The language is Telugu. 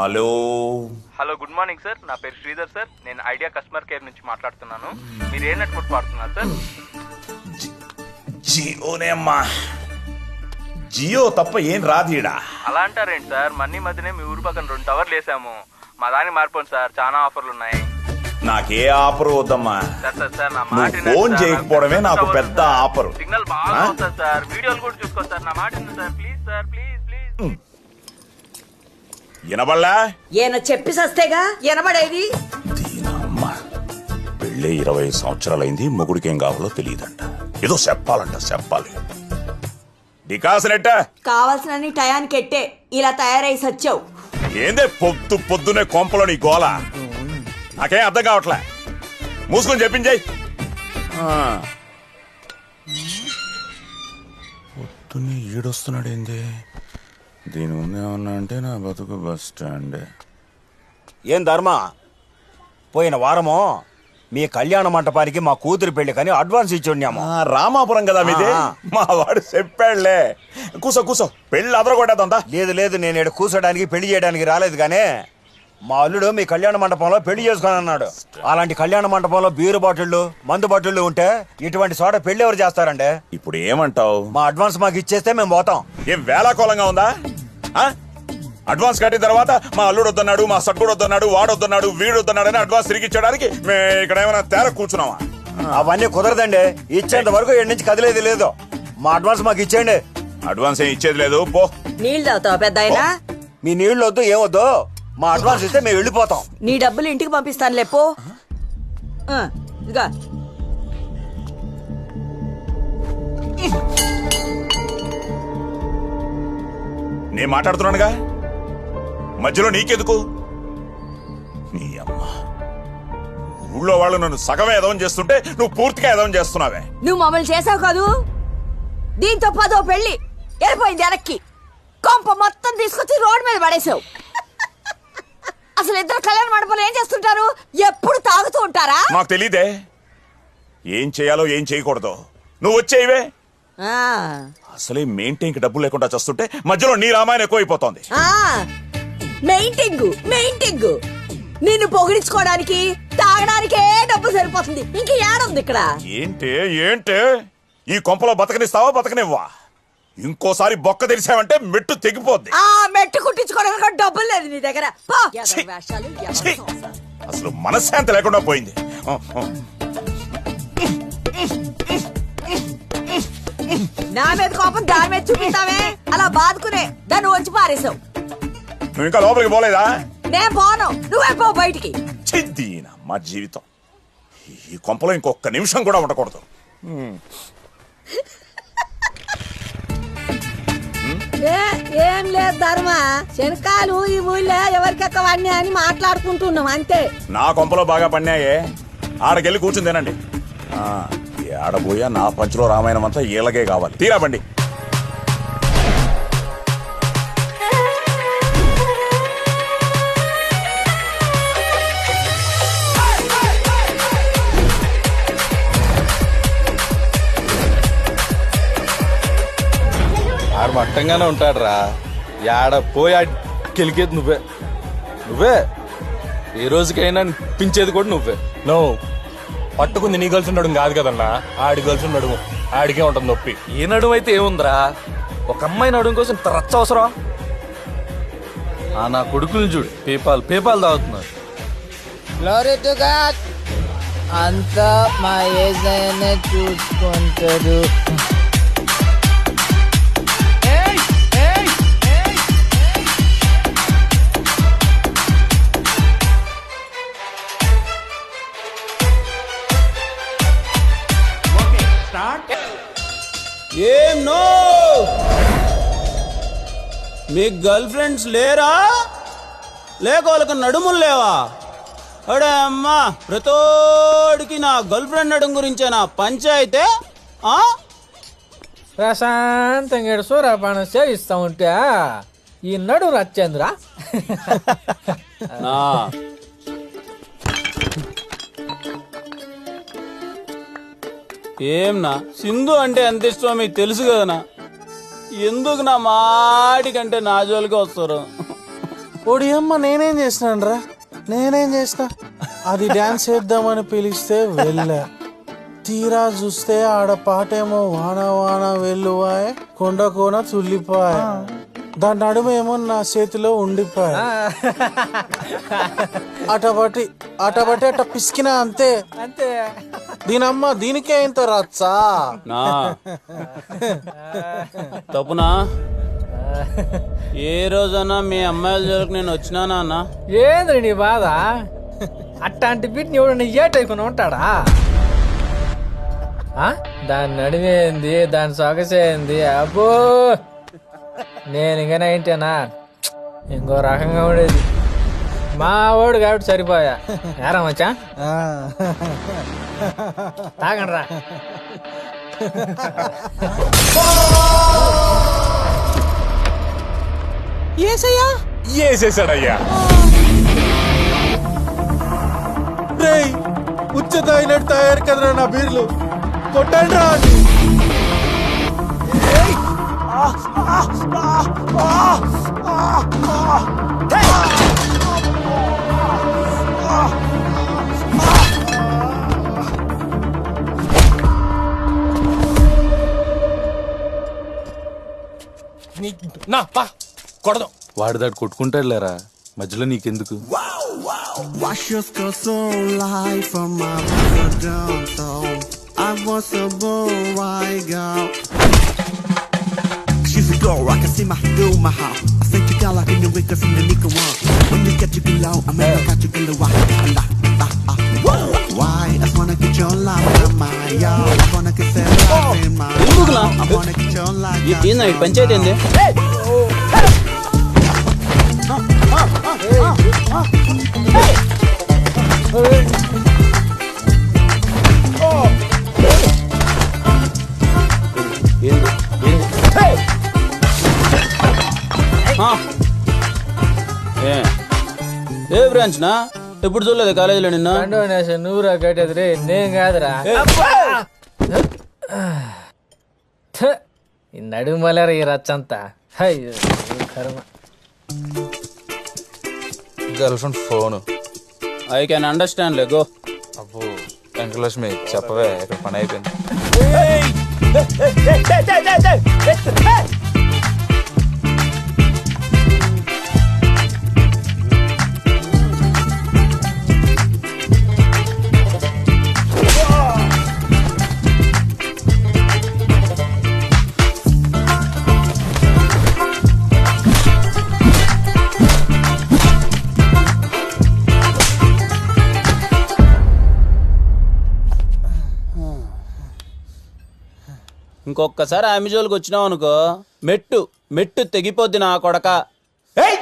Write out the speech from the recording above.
Hello. Hello good morning sir. నా పేరు శ్రీధర్ సార్. నేను ఐడియా కస్టమర్ కేర్ నుంచి మాట్లాడుతున్నాను. మీరు ఏ నెట్వర్క్ వాడుతున్నారు సార్? జియోనే అమ్మా. జియో తప్ప ఏం రాదీడా? అలా అంటారేంటి సార్? మన్నీ మధ్యనే మీ ఊరు పక్కన రెండు టవర్లు వేసాము. మా దానికి మారిపోండి సార్. చాలా ఆఫర్లు ఉన్నాయి. నాకే ఆఫర్ వద్దమ్మా. సార్ సార్ సార్ నా నువ్వు మాట వినండి ఫోన్ సార్. చేయకపోవడమే నాకు పెద్ద. ఆఫరు. సిగ్నల్ బాగా ఆ? వస్తుంది సార్. వీడియోలు కూడా చూసుకోండి సార్. నా మాట వినండి sir. Please sir please please వినబడలా? ఈయన చెప్పి సస్తేగా? ఎనబడేది దీనమ్మ పెళ్ళి ఇరవై సంవత్సరాలైంది మొగుడికి ఏం కావాలో తెలియదంట. ఏదో చెప్పాలంట చెప్పాలి. డికాసనెట్ట కావాల్సినన్ని టయానికి ఎట్టే. ఇలా తయారై సచ్చావు. ఏందే పొద్దు పొద్దునే కొంపలో నీ గోల? నాకేం అర్థం కావట్లే. మూసుకొని చెప్పించాయి పొద్దున్నే ఈడొస్తున్నాడు ఏంది దీని ముందు ఏమన్నా అంటే నా బతుకు బస్ స్టాండ్. ఏం ధర్మ? పోయిన వారము మీ కళ్యాణ మంటపానికి మా కూతురు పెళ్ళి కానీ అడ్వాన్స్ ఇచ్చి ఉన్నాము రామాపురం కదా మీది. మా వాడు చెప్పాడులే. కూసో కూసో పెళ్ళి అదరగొట్టేద్దా లేదు లేదు నేను కూర్చోడానికి పెళ్ళి చేయడానికి రాలేదు కానీ మా అల్లుడు మీ కళ్యాణ మండపంలో పెళ్ళి చేసుకొని అన్నాడు అలాంటి కళ్యాణ మండపంలో బీరు బాటిళ్ళు మందు బాటిళ్ళు ఉంటే ఇటువంటి చోట పెళ్ళి ఎవరు చేస్తారండి? ఇప్పుడు ఏమంటావు? మా అడ్వాన్స్ మాకు ఇచ్చేస్తే మేము పోతాం. ఏం వేలాకోలంగా ఉందా? ఆ? అడ్వాన్స్ కట్టిన తర్వాత మా అల్లుడు వద్దన్నాడు మా సట్టుడు వద్దన్నాడు వాడు వద్దన్నాడు వీడు వద్దన్నాడు అని అడ్వాన్స్ తిరిగి ఇచ్చడానికి మేము ఇక్కడ ఏమైనా తేర కూర్చున్నావా అవన్నీ కుదరదండి. ఇచ్చేంత వరకు ఇక్కడి నుంచి కదిలేదు లేదు. మా అడ్వాన్స్ మాకు ఇచ్చేయండి. అడ్వాన్స్ ఏం ఇచ్చేది లేదు పో. నీళ్ళు తాగుతావా పెద్ద మీ నీళ్ళు వద్దు ఏమొద్దు మా అడ్వాన్స్ ఇస్తే మేము వెళ్ళిపోతాం. నీ డబ్బులు ఇంటికి పంపిస్తాను లేపో ఇదిగా. నేను మాట్లాడుతున్నానుగా? మధ్యలో నీకెందుకు? నీ అమ్మ. ఊళ్ళో వాళ్ళు నన్ను సగమే ఎదవం చేస్తుంటే నువ్వు పూర్తిగా ఎదవం చేస్తున్నావే. నువ్వు మమ్మల్ని చేసావు కాదు? దీంతో పదో పెళ్ళి. వెళ్ళిపోయింది వెనక్కి. కొంప మొత్తం తీసుకొచ్చి రోడ్డు మీద పడేసావు. అసలు ఇద్దరు కళ్యాణ మండపంలో ఏం చేస్తుంటారు? ఎప్పుడు తాగుతూ ఉంటారా? నాకు తెలియదే ఏం చేయాలో ఏం చేయకూడదు. నువ్వు వచ్చేయివే. ఆ, అసలే మెయింటైన్కి డబ్బులు లేకుండా చేస్తుంటే మధ్యలో నీ రామాయణం ఎక్కువైపోతోంది. ఆ, మెయింటింగ్ మెయింటింగ్ నిన్ను పొగిడించుకోవడానికి తాగడానికే డబ్బు సరిపోతుంది. ఇంక ఏడుంది ఇక్కడ? ఏంటి ఏంటి? ఈ కొంపలో బతకనిస్తావా బతకనివ్వా? ఇంకోసారి బొక్క తెరిచావంటే మెట్టు తెగిపోద్ది. ఆ మెట్టు కుట్టించుకోవడానికి డబ్బులు లేదు నీ దగ్గర. పో. వేషాలు, ఛీ! అసలు మనశ్శాంతి లేకుండా పోయింది. ఆ, ఆ. నా మీద కోపం దాని మీద చూపిస్తావే? అలా బాదుకునే దాన్ని వచ్చి పారేసావు. నువ్వు ఇంకా లోపలికి పోలేదా? నేను పోను. నువ్వే పో బయటికి. చిద్దీన మా జీవితం. ఈ కొంపలో ఇంకొక నిమిషం కూడా ఉండకూడదు. ధర్మ శనకాలు ఈ ఊళ్ళో ఎవరికెక్కవన్నీ అని మాట్లాడుకుంటున్నాం అంతే. నా కొంపలో బాగా పన్నాయే. ఆడకెళ్ళి కూర్చుని తినండి. ఆడబోయా నా పంచులో రామాయణం అంతా ఈలగే కావాలి. తీరా బండి. ఆడు మట్టంగానే ఉంటాడు రా యాడ పోయి ఆడి గెలికేది నువ్వే. నువ్వే? ఏ రోజుకైనా పించేది కూడా నువ్వే. నో. పట్టుకుంది నీ గర్ల్స్ ఉండడం కాదు కదన్నా. ఆడి గర్ల్స్ ఉండడం ఆడికే ఉంటుంది నొప్పి. ఏ నడుము అయితే ఏముందిరా? ఒక అమ్మాయి నడుము కోసం ఇంత రచ్చ అవసరం? ఆ నా కొడుకులు చూడు. పేపాల్ పేపాల్ తాగుతున్నారు గ్లోరీ టు గాడ్ అంతా మా ఏజైనా చూసుకుంటాడు. మీకు గర్ల్ ఫ్రెండ్స్ లేరా? లేక వాళ్ళకి నడుములు లేవా? అడే అమ్మా ప్రతోడికి నా గర్ల్ ఫ్రెండ్ నడుము గురించే నా పంచాయితే ఆ? ప్రశాంతంగా సూర్యపానం సేవిస్తా ఉంటే ఈ నడు రచ్చేంద్ర? నా. ఏం నా? సింధు అంటే ఎంత ఇష్టమో మీకు తెలుసు కదనా? ఎందుకు నా మాటి కంటే నా జోలికి వస్తారు? ఓడి అమ్మ నేనేం చేసినాను రా నేనేం చేసిన అది డాన్స్ చేద్దామని పిలిస్తే వెళ్ళా. తీరా చూస్తే ఆడ పాటేమో వాన వాన వెల్లువాయ్ కొండ కోన తుల్లిపాయ. దాని నడుమేమో నా చేతిలో ఉండిపోయా. అటబట్టి అటబట్టి అట పిసికినా అంతే. అంతే. దీనమ్మ దీనికే ఇంత రచ్చా? నా. తప్పునా? ఏ రోజన్నా మీ అమ్మాయిల జోలికి నేను వచ్చినానా అన్న ఏంద్రి నీ బాధ? అట్లాంటి బిడ్ని ఎవడన్నా ఏటైకుని ఉంటాడా? ఆ? దాని నడిమేంది దాని సొగసేంది అబ్బో! నేను ఇంకా నైంటేనా? ఇంకో రకంగా ఉండేది. మా వాడు కాబట్టి సరిపోయా. ఏరా మచ్చా? తాగండి రా ఉచ్చ తాగినట్టు తయారు కదరా నా బీర్లు. కొట్టండి రా నీ నా పా కొడదాం వాడు దాడు కొట్టుకుంటాడు లేరా మధ్యలో నీకెందుకు Wash your skirt so light from my downtown. I was a boy girl. She's a girl, I can see my do my house. I think you got like in your wickers in the one. When you get you below, I mean, I got you. La, la, la, Why? I wanna get your love in my yard. I wanna get that love in my ఎందుకులా? I wanna get your love. ఏందా ఈ పంచాయతీ ఏంది ఏ బ్రాంచ్ నా ఎప్పుడు చూడలేదు కాలేజీలో నిన్న డొనేషన్ నువ్వురా కట్టేది రే నేను కాదురా థ, ఈ నడుము మలేరా ఈ రచ్చంతా అయ్యో కర్మ girlfriend phone I can understand లే గో అబ్బో వెంకటలక్ష్మి చెప్పవే ఇక్కడ పని అయిపోయింది ఇంకొకసారి ఆమె వచ్చినావు అనుకో మెట్టు మెట్టు తెగిపోద్ది నా కొడక. ఏయ్!